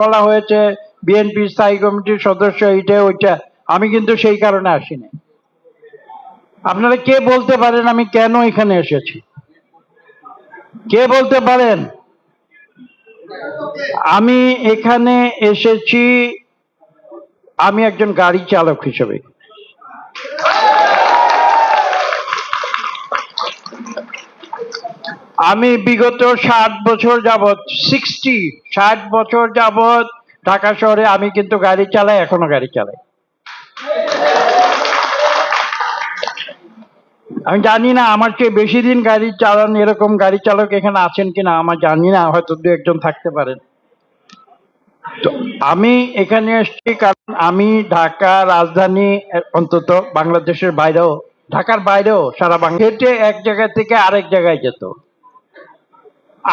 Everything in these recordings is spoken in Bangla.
বলা হয়েছে বিএনপি স্থায়ী কমিটির সদস্য এইটা ওইটা আমি কিন্তু সেই কারণে আসিনি। আপনারা কে বলতে পারেন আমি কেন এখানে এসেছি? কে বলতে পারেন? আমি এখানে এসেছি, আমি একজন গাড়ি চালক হিসেবে। আমি বিগত ষাট বছর যাবৎ সিক্সটি ষাট বছর যাবৎ ঢাকা শহরে আমি কিন্তু গাড়ি চালাই, এখনও গাড়ি চালাই। আমি জানি না আমার চেয়ে বেশি দিন গাড়ি চালান, এরকম গাড়ি চালক এখানে আছেন কিনা, আমার জানি না, হয়তো দু একজন থাকতে পারেন। তো আমি এখানে এসেছি কারণ আমি ঢাকা রাজধানী, অন্তত বাংলাদেশের বাইরেও, ঢাকার বাইরেও সারা বাংলা হেঁটে এক জায়গা থেকে আরেক জায়গায় যেত।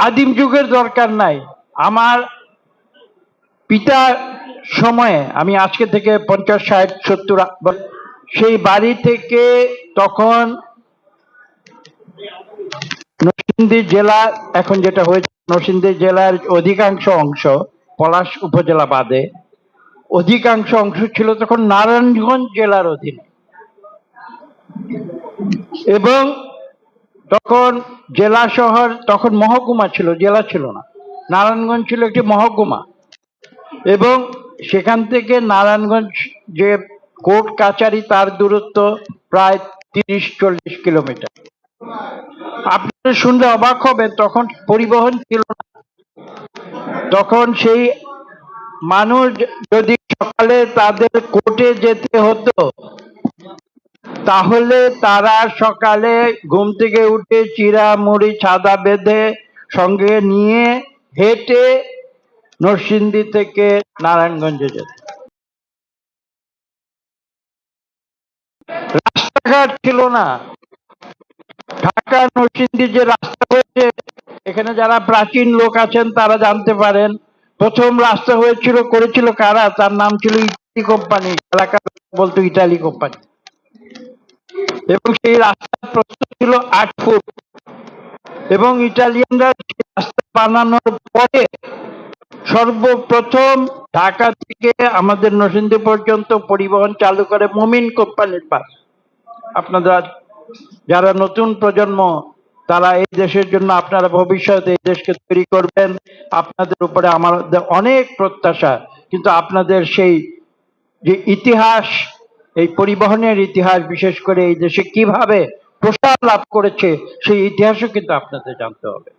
আদিম যুগের দরকার নাই। আমার পিতার সময়ে, আমি আজকে থেকে পঞ্চাশ, ষাট, সত্তর, সেই বাড়ি থেকে তখন নরসিংদী জেলা, এখন যেটা হয়েছে, নরসিংদী জেলার অধিকাংশ অংশ, পলাশ উপজেলা বাদে, অধিকাংশ অংশ ছিল তখন নারায়ণগঞ্জ জেলার অধীনে। এবং তখন জেলা শহর, তখন মহকুমা ছিল, জেলা ছিল না। নারায়ণগঞ্জ ছিল একটি মহকুমা। এবং সেখান থেকে নারায়ণগঞ্জ যে কোর্ট কাচারি তার দূরত্ব প্রায় তিরিশ, চল্লিশ কিলোমিটার। আপনারা শুনলে অবাক হবেন, তখন পরিবহন ছিল না। তখন সেই মানুষ যদি সকালে তাদের কোর্টে যেতে হতো তাহলে তারা সকালে ঘুম থেকে উঠে চিরা মুড়ি ছাদা বেঁধে সঙ্গে নিয়ে হেঁটে নরসিংদী থেকে নারায়ণগঞ্জে যেত। রাস্তাঘাট ছিল না। ঢাকা, নরসিংদী যে রাস্তা হয়েছে, এখানে যারা প্রাচীন লোক আছেন তারা জানতে পারেন, প্রথম রাস্তা হয়েছিল, করেছিল কারা? তার নাম ছিল ইটালি কোম্পানি, এলাকার বলতো ইটালি কোম্পানি। এবং সেই রাস্তার প্রস্থ ছিল আট ফুট। এবং ইটালিয়ানরা সেই রাস্তা বানানোর পরে সর্বপ্রথম ঢাকা থেকে আমাদের নরসিংদী পর্যন্ত পরিবহন চালু করে মমিন কোম্পানির বাস। আপনারা যারা নতুন প্রজন্ম, তারা এই দেশের জন্য আপনারা ভবিষ্যতে এই দেশকে তৈরি করবেন। আপনাদের উপরে আমাদের অনেক প্রত্যাশা, কিন্তু আপনাদের সেই যে ইতিহাস এই পরিবহনের ইতিহাস, বিশেষ করে এই দেশে কীভাবে প্রসার লাভ করেছে, সেই ইতিহাসও কিন্তু আপনাদের জানতে হবে।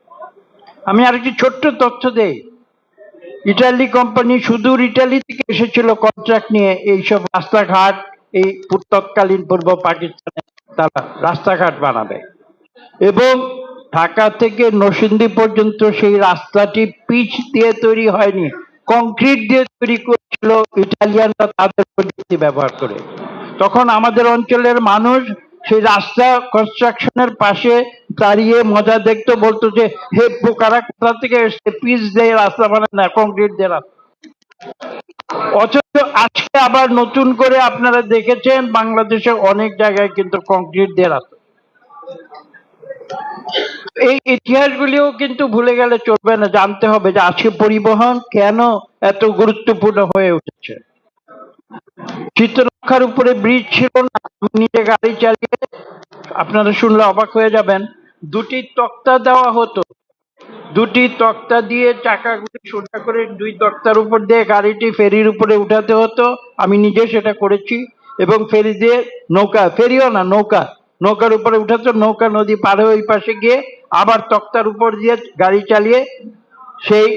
আমি আরেকটি ছোট্ট তথ্য দেই। ইটালি কোম্পানি সুদূর ইটালি থেকে এসেছিল কন্ট্রাক্ট নিয়ে, এইসব রাস্তাঘাট, এই তৎকালীন পূর্ব পাকিস্তানে তারা রাস্তাঘাট বানাবে। এবং ঢাকা থেকে নরসিংদী পর্যন্ত সেই রাস্তাটি পিচ দিয়ে তৈরি হয়নি, কংক্রিট দিয়ে তৈরি করেছিল ইটালিয়ানরা তাদের প্রযুক্তি ব্যবহার করে। তখন আমাদের অঞ্চলের মানুষ সেই রাস্তা কনস্ট্রাকশনের পাশে দাঁড়িয়ে মজা দেখতো, বলতো যে, হে পোকারা কোথা থেকে এসছে? পিচ দিয়ে রাস্তা বানায় না কংক্রিট দিয়ে রাস্তা অথচ আজকে আবার নতুন করে আপনারা দেখেছেন, বাংলাদেশে অনেক জায়গায় কিন্তু কংক্রিট দিয়ে রাস্তা। এই ইতিহাসগুলিও কিন্তু ভুলে গেলে চলবে না, জানতে হবে যে আজকে পরিবহন কেন এত গুরুত্বপূর্ণ হয়ে উঠেছে। শীতলক্ষার উপরে ব্রিজ ছিল না নিজে গাড়ি চালিয়ে আপনারা শুনলে অবাক হয়ে যাবেন, দুটি তক্তা দেওয়া হতো। দুটি তক্তা দিয়ে চাকাগুলি সোজা করে দুই তক্তার উপর দিয়ে গাড়িটি ফেরির উপরে উঠাতে হতো, আমি নিজে সেটা করেছি এবং ফেরি দিয়ে নৌকা, ফেরিও না, নৌকা। নৌকার উপরে উঠাতো নৌকা নদী পার হয়ে ওই পাশে গিয়ে আবার তক্তার উপর দিয়ে গাড়ি চালিয়ে সেই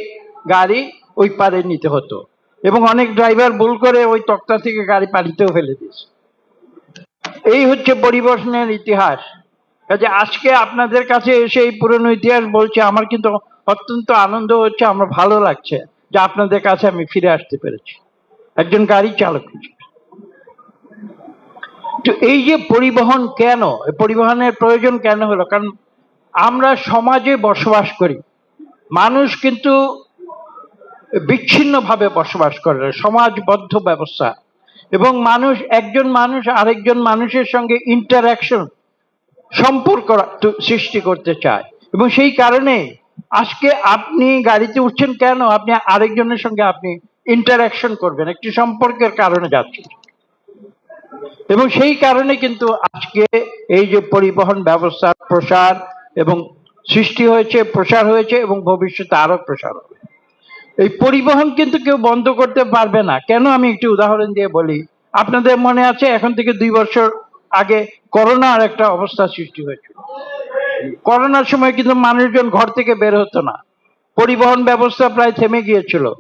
গাড়ি ওই পারে নিতে হতো। এবং অনেক ড্রাইভার ভুল করে ওই তক্তা থেকে গাড়ি পানিতেও ফেলে দিয়েছে। এই হচ্ছে পরিবর্তনের ইতিহাস। কাজে আজকে আপনাদের কাছে এসে এই পুরনো ইতিহাস বলছে, আমার কিন্তু অত্যন্ত আনন্দ হচ্ছে, আমার ভালো লাগছে যে আপনাদের কাছে আমি ফিরে আসতে পেরেছি। একজন গাড়ি চালক হিসেবে। তো এই যে পরিবহন কেন? পরিবহনের প্রয়োজন কেন হলো? কারণ আমরা সমাজে বসবাস করি। মানুষ কিন্তু বিচ্ছিন্নভাবে বসবাস করে, সমাজবদ্ধ ব্যবস্থা। এবং মানুষ, একজন মানুষ আরেকজন মানুষের সঙ্গে ইন্টারাকশন সম্পর্ক সৃষ্টি করতে চায়। এবং সেই কারণে আজকে আপনি গাড়িতে উঠছেন কেন? আপনি আরেকজনের সঙ্গে আপনি ইন্টারাকশন করবেন। একটি সম্পর্কের কারণে যাচ্ছেন। এবং সেই কারণে কিন্তু আজকে এই যে পরিবহন ব্যবস্থার প্রসার এবং সৃষ্টি হয়েছে, প্রসার হয়েছে এবং ভবিষ্যতে আরও প্রসার হবে। এই পরিবহন কিন্তু কেউ বন্ধ করতে পারবে না। কেন আমি একটি উদাহরণ দিয়ে বলি? আপনাদের মনে আছে, এখন থেকে দুই বছর আগে করোনার একটা অবস্থা সৃষ্টি হয়েছিল। করোনার সময় কিন্তু মানুষজন ঘর থেকে বের হতো না। পরিবহন ব্যবস্থা প্রায় থেমে গিয়েছিল।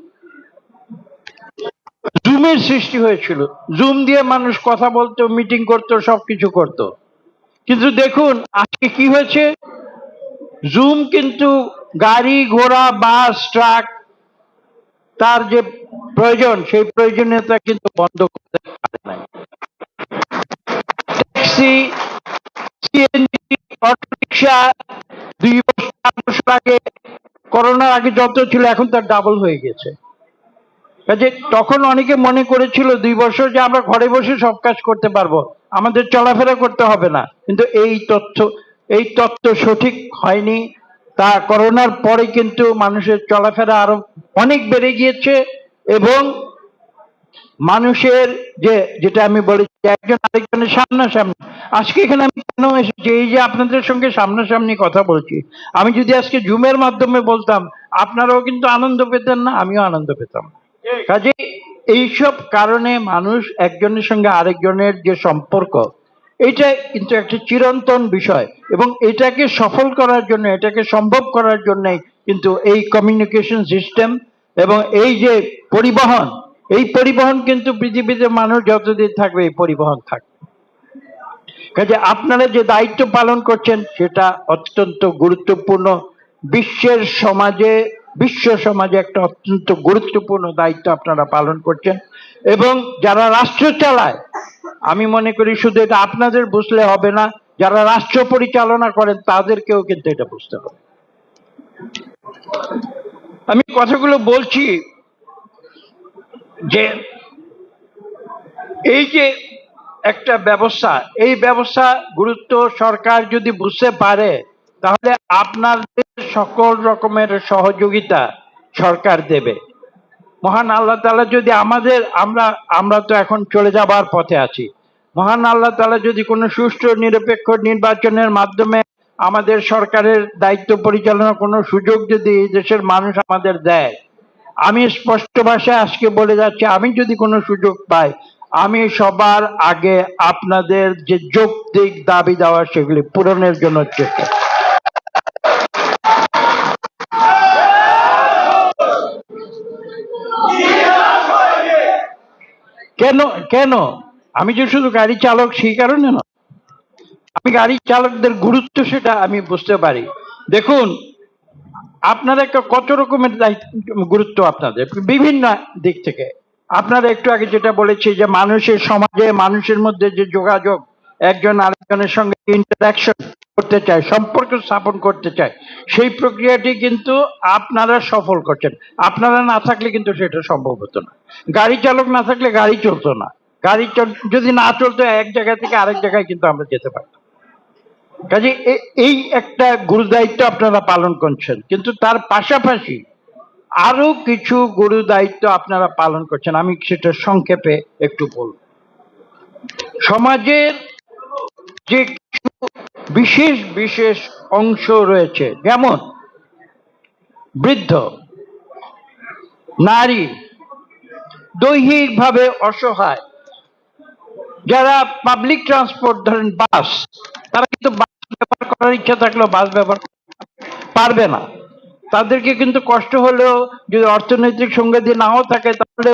জুমের সৃষ্টি হয়েছিল। জুম দিয়ে মানুষ কথা বলতো মিটিং করতো, সবকিছু করতো। কিন্তু দেখুন, আজকে কি হয়েছে? জুম কিন্তু গাড়ি, ঘোড়া, বাস, ট্রাক, তার যে প্রয়োজন, সেই প্রয়োজনীয়তা কিন্তু বন্ধ করতে পারে নাই। ট্যাক্সি, সিএনজি দুই বছর আগে, করোনার আগে যত ছিল, এখন তার ডাবল হয়ে গেছে। কাজে তখন অনেকে মনে করেছিল দুই বছর যে আমরা ঘরে বসে সব কাজ করতে পারব। আমাদের চলাফেরা করতে হবে না। কিন্তু এই তথ্য এই তথ্য সঠিক হয়নি। তা করোনার পরে কিন্তু মানুষের চলাফেরা আরও অনেক বেড়ে গিয়েছে এবং মানুষের যে, যেটা আমি বলেছি, একজন আরেকজনের সামনাসামনি। আজকে এখানে আমি কেন এসেছি? এই যে আপনাদের সঙ্গে সামনাসামনি কথা বলছি। আমি যদি আজকে জুমের মাধ্যমে বলতাম, আপনারাও কিন্তু আনন্দ পেতেন না, আমিও আনন্দ পেতাম কাজে এইসব কারণে মানুষ একজনের সঙ্গে আরেকজনের যে সম্পর্ক এটা কিন্তু একটা চিরন্তন বিষয় এবং এটাকে সফল করার জন্য, এটাকে সম্ভব করার জন্যই কিন্তু এই কমিউনিকেশন সিস্টেম এবং এই যে পরিবহন, এই পরিবহন কিন্তু পৃথিবীতে মানুষ যতদিন থাকবে এই পরিবহন থাকবে। কাজে আপনারা যে দায়িত্ব পালন করছেন, সেটা অত্যন্ত গুরুত্বপূর্ণ। বিশ্বের সমাজে বিশ্ব সমাজে একটা অত্যন্ত গুরুত্বপূর্ণ দায়িত্ব আপনারা পালন করছেন। এবং যারা রাষ্ট্র চালায়, আমি মনে করি শুধু এটা আপনাদের বুঝলে হবে না, যারা রাষ্ট্র পরিচালনা করেন তাদেরকেও কিন্তু এটা বুঝতে হবে। আমি কথাগুলো বলছি যে এই যে একটা ব্যবস্থা, এই ব্যবস্থা গুরুত্ব সরকার যদি বুঝতে পারে, তাহলে আপনাদের সকল রকমের সহযোগিতা সরকার দেবে। মহান আল্লাহ তাআলা যদি আমাদের, আমরা আমরা তো এখন চলে যাবার পথে আছি। মহান আল্লাহ তাআলা যদি কোনো সুষ্ঠু, নিরপেক্ষ নির্বাচনের মাধ্যমে আমাদের সরকারের দায়িত্ব পরিচালনার কোনো সুযোগ যদি এই দেশের মানুষ আমাদের দেয়, আমি স্পষ্ট ভাষায় আজকে বলে যাচ্ছি, আমি যদি কোনো সুযোগ পাই, আমি সবার আগে আপনাদের যে যৌক্তিক দাবি দেওয়া সেগুলি পূরণের জন্য চেষ্টা কেন কেন? আমি যে শুধু গাড়ি চালক, সেই কারণে না আমি গাড়ি চালকদের গুরুত্ব সেটা আমি বুঝতে পারি। দেখুন, আপনার একটা কত রকমের গুরুত্ব আপনাদের, বিভিন্ন দিক থেকে। আপনারা একটু আগে যেটা বলেছি যে মানুষের সমাজে, মানুষের মধ্যে যে যোগাযোগ, একজন আরেকজনের সঙ্গে ইন্টারাকশন করতে চায়, সম্পর্ক স্থাপন করতে চায়, সেই প্রক্রিয়াটি কিন্তু আপনারা সফল করছেন। আপনারা না থাকলে কিন্তু সেটা সম্ভব হতো না। গাড়ি চালক না থাকলে গাড়ি চলতো না। গাড়ি যদি না চলতো, এক জায়গা থেকে আরেক জায়গায় কিন্তু আমরা যেতে পারতাম। কাজে এই একটা গুরু দায়িত্ব আপনারা পালন করছেন। কিন্তু তার পাশাপাশি আরও কিছু গুরু দায়িত্ব আপনারা পালন করছেন। আমি সেটা সংক্ষেপে একটু বলব। সমাজের যে বিশেষ বিশেষ অংশ রয়েছে। যেমন, বৃদ্ধ, নারী, দৈহিকভাবে অসহায়। যারা পাবলিক ট্রান্সপোর্ট ধরেন বাস তারা কিন্তু বাস ব্যবহার করার ইচ্ছা থাকলেও বাস ব্যবহার পারবে না। তাদেরকে কিন্তু কষ্ট হলেও যদি অর্থনৈতিক সঙ্গতি নাও থাকে তাহলে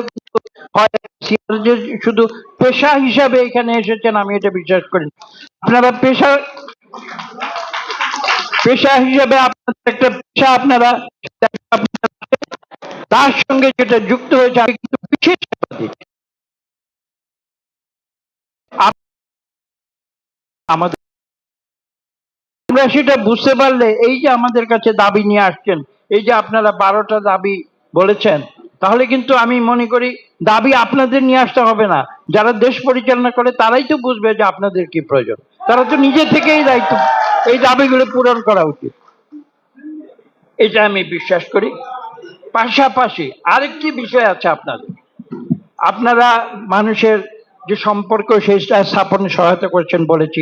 শুধু পেশা হিসাবে এখানে এসেছেন, আমি এটা বিশ্বাস করি আপনারা পেশা পেশা হিসাবে আপনাদের একটা পেশা আপনারা, তার সঙ্গে যেটা যুক্ত হয়েছে, আমি কিন্তু বিশেষ আমাদের আমরা সেটা বুঝতে পারলে এই যে আমাদের কাছে দাবি নিয়ে আসছেন, এই যে আপনারা বারোটা দাবি বলেছেন, তাহলে কিন্তু আমি মনে করি দাবি আপনাদের নিয়ে আসতে হবে না। যারা দেশ পরিচালনা করে, তারাই তো বুঝবে যে আপনাদের কি প্রয়োজন। তারা তো নিজে থেকেই দায়িত্ব, এই দাবিগুলো পূরণ করা উচিত। এটা আমি বিশ্বাস করি। পাশাপাশি আরেকটি বিষয় আছে আপনাদের। আপনারা মানুষের যে সম্পর্ক সেটা স্থাপনে সহায়তা করছেন বলেছি।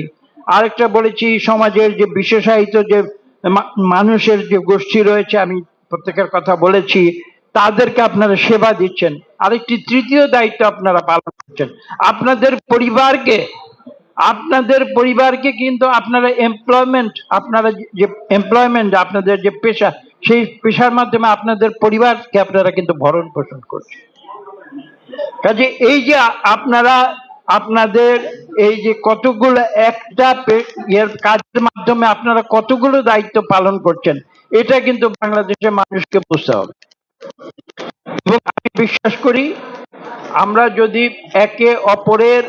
আরেকটা বলেছি, সমাজের যে বিশেষায়িত যে মানুষের যে গোষ্ঠী রয়েছে, আমি প্রত্যেকের কথা বলেছি, তাদেরকে আপনারা সেবা দিচ্ছেন। আরেকটি তৃতীয় দায়িত্ব আপনারা পালন করছেন। আপনাদের পরিবারকে আপনাদের পরিবারকে কিন্তু আপনারা এমপ্লয়মেন্ট আপনারা যে এমপ্লয়মেন্ট আপনাদের যে পেশা, সেই পেশার মাধ্যমে আপনাদের পরিবারকে আপনারা কিন্তু ভরণ পোষণ করছেন। কাজে এই যে আপনারা, আপনাদের এই যে কতগুলো একটা কাজের মাধ্যমে আপনারা কতগুলো দায়িত্ব পালন করছেন, এটা কিন্তু বাংলাদেশের মানুষকে বুঝতে হবে। এবং আমি বিশ্বাস করি, আমরা যদি একে অপরের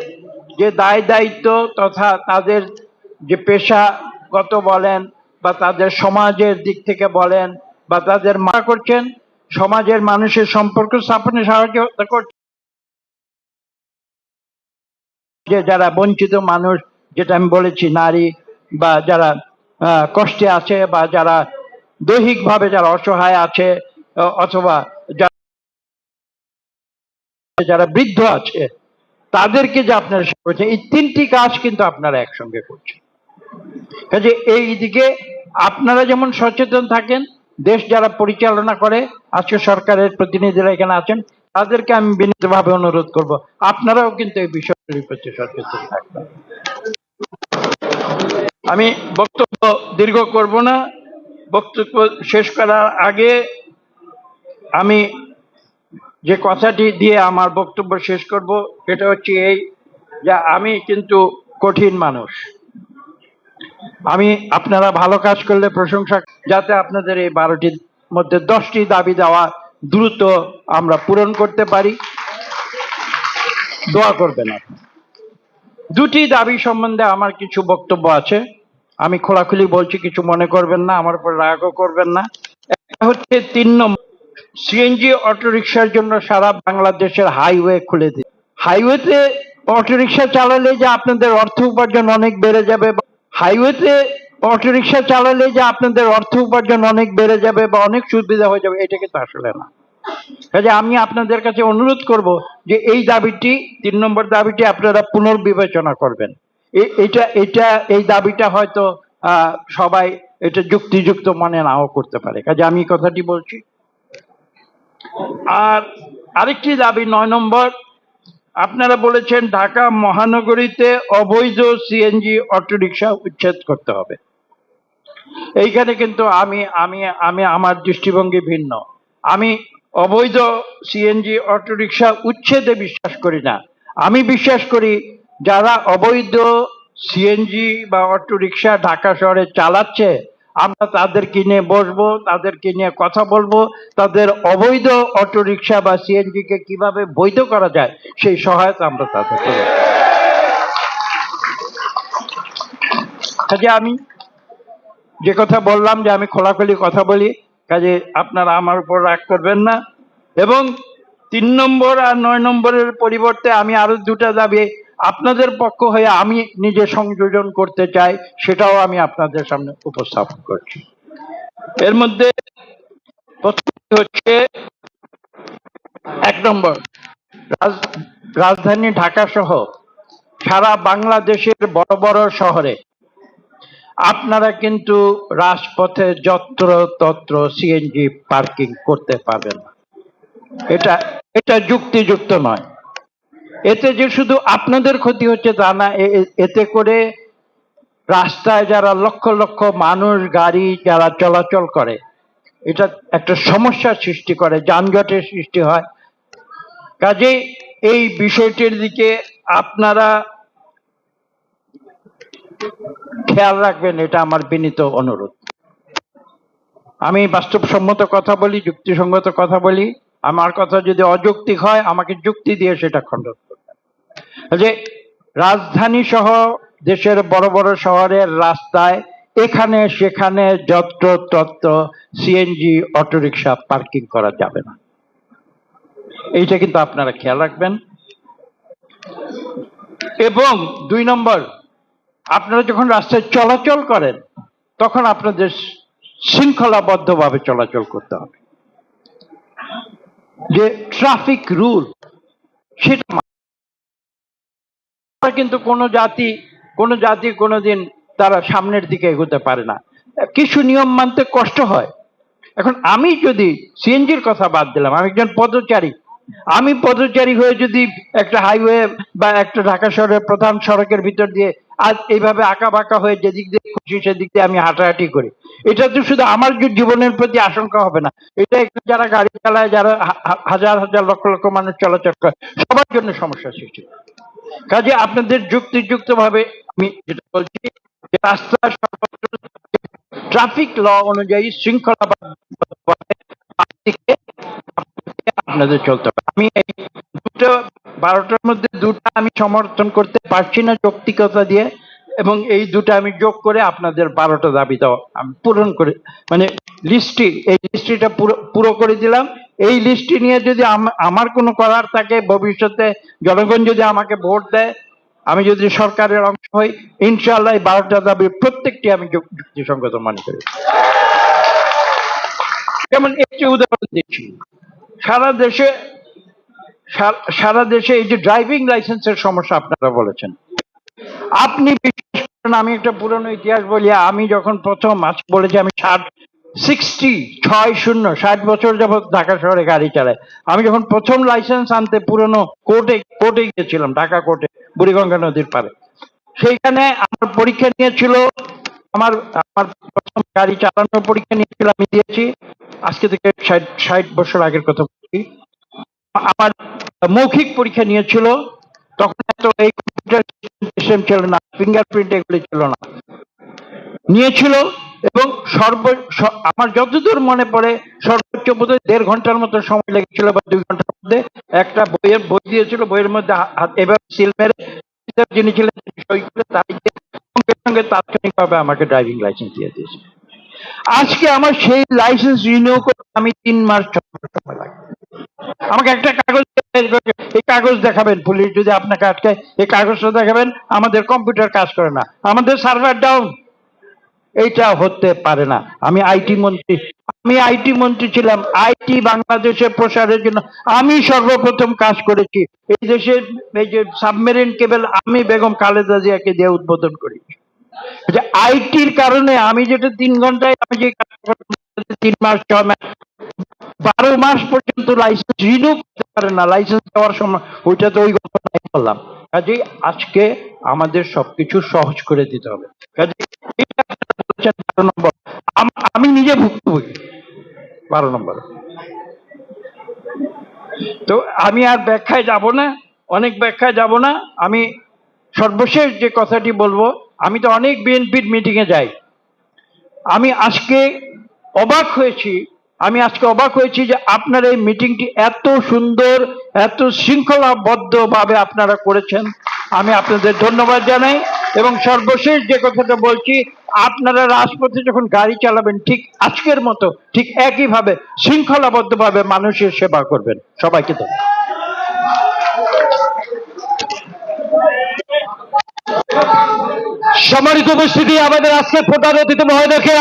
যে দায় দায়িত্ব তথা তাদের যে পেশাগত বলেন বা তাদের সমাজের দিক থেকে বলেন বা তাদের মা করছেন, সমাজের মানুষের সম্পর্ক স্থাপনে সাহায্য করছেন। যে যারা বঞ্চিত মানুষ, যেটা আমি বলেছি নারী বা যারা কষ্টে আছে বা যারা দৈহিকভাবে যারা অসহায় আছে, অথবা যারা যারা বৃদ্ধ আছে তাদেরকে যে আপনারা করছেন, এই তিনটি কাজ কিন্তু আপনারা একসঙ্গে করছেন। কাজে এই দিকে আপনারা যেমন সচেতন থাকেন, দেশ যারা পরিচালনা করে, আজকে সরকারের প্রতিনিধিরা এখানে আছেন, তাদেরকে আমি বিনীতভাবে অনুরোধ করব, আপনারাও কিন্তু এই বিষয়টির প্রতি সচেতন থাকবেন। আমি বক্তব্য দীর্ঘ করব না, বক্তব্য শেষ করার আগে আমি যে কথাটি দিয়ে আমার বক্তব্য শেষ করব, সেটা হচ্ছে এই যে আমি কিন্তু কঠিন মানুষ। আমি, আপনারা ভালো কাজ করলে প্রশংসা, যাতে আপনাদের এই বারোটির মধ্যে দশটি দাবি দেওয়া দ্রুত আমরা পূরণ করতে পারি। দোয়া করবেন দুটি দাবি সম্বন্ধে আমার কিছু বক্তব্য আছে। আমি খোলাখুলি বলছি, কিছু মনে করবেন না, আমার উপর রাগও করবেন না। একটা হচ্ছে তিন নম্বর সিএনজি অটোরিকশার জন্য সারা বাংলাদেশের হাইওয়ে খুলে দিন হাইওয়েতে অটোরিকশা চালালে যে আপনাদের অর্থ উপার্জন অনেক বেড়ে যাবে হাইওয়েতে অটোরিকশা চালালে যে আপনাদের অর্থ উপার্জন অনেক বেড়ে যাবে বা অনেক সুবিধা হয়ে যাবে, এটা কিন্তু আসলে না। কাজে আমি আপনাদের কাছে অনুরোধ করব যে এই দাবিটি, তিন নম্বর দাবিটি আপনারা পুনর্বিবেচনা করবেন। এটা এটা, এই দাবিটা হয়তো সবাই এটা যুক্তিযুক্ত মনে নাও করতে পারে। কাজে আমি কথাটি বলছি। আর আরেকটি দাবি, নয় নম্বর, আপনারা বলেছেন ঢাকা মহানগরীতে অবৈধ সিএনজি অটোরিকশা উচ্ছেদ করতে হবে। এইখানে কিন্তু আমি আমি আমি আমার দৃষ্টিভঙ্গি ভিন্ন। আমি অবৈধ সিএনজি অটোরিকশা উচ্ছেদে বিশ্বাস করি না। আমি বিশ্বাস করি যারা অবৈধ সিএনজি বা অটোরিকশা ঢাকা শহরে চালাচ্ছে আমরা তাদেরকে নিয়ে বসবো, তাদেরকে নিয়ে কথা বলব, তাদের অবৈধ অটোরিকশা বা সিএনজি কে কীভাবে বৈধ করা যায়, সেই সহায়তা আমরা তাদের করব। কাজে আমি যে কথা বললাম যে আমি খোলাখুলি কথা বলি, কাজে আপনারা আমার উপর রাগ করবেন না। এবং তিন নম্বর আর নয় নম্বরের পরিবর্তে আমি আরও দুটা দাবি আপনাদের পক্ষ হয়ে আমি নিজে সংযোজন করতে চাই, সেটাও আমি আপনাদের সামনে উপস্থাপন করছি। এর মধ্যে হচ্ছে এক নম্বর রাজধানী ঢাকা সহ সারা বাংলাদেশের বড় বড় শহরে। আপনারা কিন্তু রাজপথে যত্র তত্র সিএনজি পার্কিং করতে পারবেন না। এটা এটা যুক্তিযুক্ত নয়। এতে যে শুধু আপনাদের ক্ষতি হচ্ছে তা না এতে করে রাস্তায় যারা লক্ষ লক্ষ মানুষ, গাড়ি যারা চলাচল করে, এটা একটা সমস্যার সৃষ্টি করে, যানজটের সৃষ্টি হয়। কাজেই এই বিষয়টির দিকে আপনারা খেয়াল রাখবেন, এটা আমার বিনীত অনুরোধ। আমি বাস্তবসম্মত কথা বলি, যুক্তিসঙ্গত কথা বলি। আমার কথা যদি অযৌক্তিক হয়, আমাকে যুক্তি দিয়ে সেটা খণ্ডন যে রাজধানী সহ দেশের বড় বড় শহরের রাস্তায় এখানে সেখানে যত্র তত্র সিএনজি অটোরিকশা পার্কিং করা যাবে না। এইটা কিন্তু আপনারা খেয়াল রাখবেন। এবং দুই নম্বর, আপনারা যখন রাস্তায় চলাচল করেন, তখন আপনাদের শৃঙ্খলাবদ্ধভাবে চলাচল করতে হবে। যে ট্রাফিক রুল, সেটা কিন্তু কোনো জাতি কোনো জাতি কোনোদিন তারা সামনের দিকে এগোতে পারে না। কিছু নিয়ম মানতে কষ্ট হয়। এখন আমি যদি সিএনজির কথা বাদ দিলাম আমি একজন পদচারী, আমি পদচারী হয়ে যদি একটা হাইওয়ে বা একটা ঢাকা শহরের প্রধান সড়কের ভিতর দিয়ে আজ এইভাবে আঁকা বাঁকা হয়ে যেদিক দিয়ে খুশি সেদিক দিয়ে আমি হাঁটাহাঁটি করি, এটা তো শুধু আমার জীবনের প্রতি আশঙ্কা হবে না। এটা একটু যারা গাড়ি চালায়, যারা হাজার হাজার লক্ষ লক্ষ মানুষ চলাচল করে, সবার জন্য সমস্যা সৃষ্টি। কাজে আপনাদের যুক্তিযুক্ত ভাবে আমি যেটা বলছি রাস্তা ট্রাফিক ল অনুযায়ী শৃঙ্খলা আপনাদের চলতে হবে। আমি এই দুটো, বারোটার মধ্যে দুটো আমি সমর্থন করতে পারছি না যৌক্তিকতা দিয়ে এবং এই দুটো আমি যোগ করে আপনাদের বারোটা দাবি দাও আমি পূরণ করে মানে লিস্টটি এই লিস্টটিটা পুরো পুরো করে দিলাম। এই লিস্টটি নিয়ে যদি আমার কোনো করার থাকে, ভবিষ্যতে জনগণ যদি আমাকে ভোট দেয়, আমি যদি সরকারের অংশ হই, ইনশাআল্লাহ এই বারোটা দাবি প্রত্যেকটি আমি যুক্তিসঙ্গত মনে করি। যেমন একটি উদাহরণ দিচ্ছি। সারা দেশে সারা দেশে এই যে ড্রাইভিং লাইসেন্সের সমস্যা আপনারা বলেছেন। আপনি বিশ্বাস করেন, আমি একটা পুরনো ইতিহাস বলি, আমি যখন প্রথম আজ বলেছি আমি ষাট সিক্সটি ছয় শূন্য, ষাট বছর যাবৎ ঢাকা শহরে গাড়ি চালায়। আমি যখন প্রথম লাইসেন্স আনতে পুরনো কোর্টে কোর্টে গিয়েছিলাম, ঢাকা কোর্টে, বুড়িগঙ্গা নদীর পারে সেইখানে আমার পরীক্ষা নিয়েছিল, আমার আমার প্রথম গাড়ি চালানোর পরীক্ষা নিয়েছিল, আমি দিয়েছি। আজকে থেকে ষাট ষাট বছর আগের কথা বলছি। আমার মৌখিক পরীক্ষা নিয়েছিল, তখন এত এই কম্পিউটার সিস্টেম ছিল না ফিঙ্গারপ্রিন্ট এগুলি ছিল না। নিয়েছিল এবং সর্ব আমার যতদূর মনে পড়ে, সর্বোচ্চ বোধহয় দেড় ঘণ্টার মতো সময় লেগেছিল বা দুই ঘণ্টার মধ্যে। একটা বইয়ের, বই দিয়েছিল, বইয়ের মধ্যে এবার সিল মেরে যিনি ছিলেন সই করে তাই সঙ্গে সঙ্গে তাৎক্ষণিকভাবে আমাকে ড্রাইভিং লাইসেন্স দিয়ে দিয়েছে। আজকে আমার সেই লাইসেন্স রিনিউ করতে আমি তিন মাস সময় লাগে আমাকে একটা কাগজ এই কাগজ দেখাবেন পুলিশ যদি আপনাকে আটকায়, এই কাগজটা দেখাবেন, আমাদের কম্পিউটার কাজ করে না, আমাদের সার্ভার ডাউন এইটা হতে পারে না। আমি আইটি মন্ত্রী। আমি আইটি মন্ত্রী ছিলাম। আইটি বাংলাদেশের প্রসারের জন্য আমি সর্বপ্রথম কাজ করেছি। এই দেশের এই যে সাবমেরিন কেবল, আমি বেগম খালেদা জিয়াকে দিয়ে উদ্বোধন করি। যে আইটির কারণে আমি যেটা তিন ঘন্টায় আমি যে তিন মাস ছয় মাস, বারো মাস পর্যন্ত লাইসেন্স রিনিউ করতে পারে না। লাইসেন্স দেওয়ার সময় ওইটা তো ওই ঘটনায় বললাম। কাজেই আজকে আমাদের সবকিছু সহজ করে দিতে হবে। কাজে এটা বারো নম্বর। আমি নিজে ভুক্তভোগী। বারো নম্বর। তো আমি আর ব্যাখ্যায় যাব না, অনেক ব্যাখ্যায় যাব না। আমি সর্বশেষ যে কথাটি বলব, আমি তো অনেক বিএনপির মিটিংয়ে যাই। আমি আজকে অবাক হয়েছি, আমি আজকে অবাক হয়েছি যে আপনার এই মিটিংটি এত সুন্দর, এত শৃঙ্খলাবদ্ধভাবে আপনারা করেছেন। আমি আপনাদের ধন্যবাদ জানাই। এবং সর্বশেষ যে কথাটা বলছি, আপনারা রাজপথে যখন গাড়ি চালাবেন, ঠিক আজকের মতো, ঠিক একইভাবে, শৃঙ্খলাবদ্ধভাবে মানুষের সেবা করবেন। সবাইকে ধন্যবাদ। সম্মানিত উপস্থিতি, আমাদের আজকে প্রধান অতিথি মহোদয়কে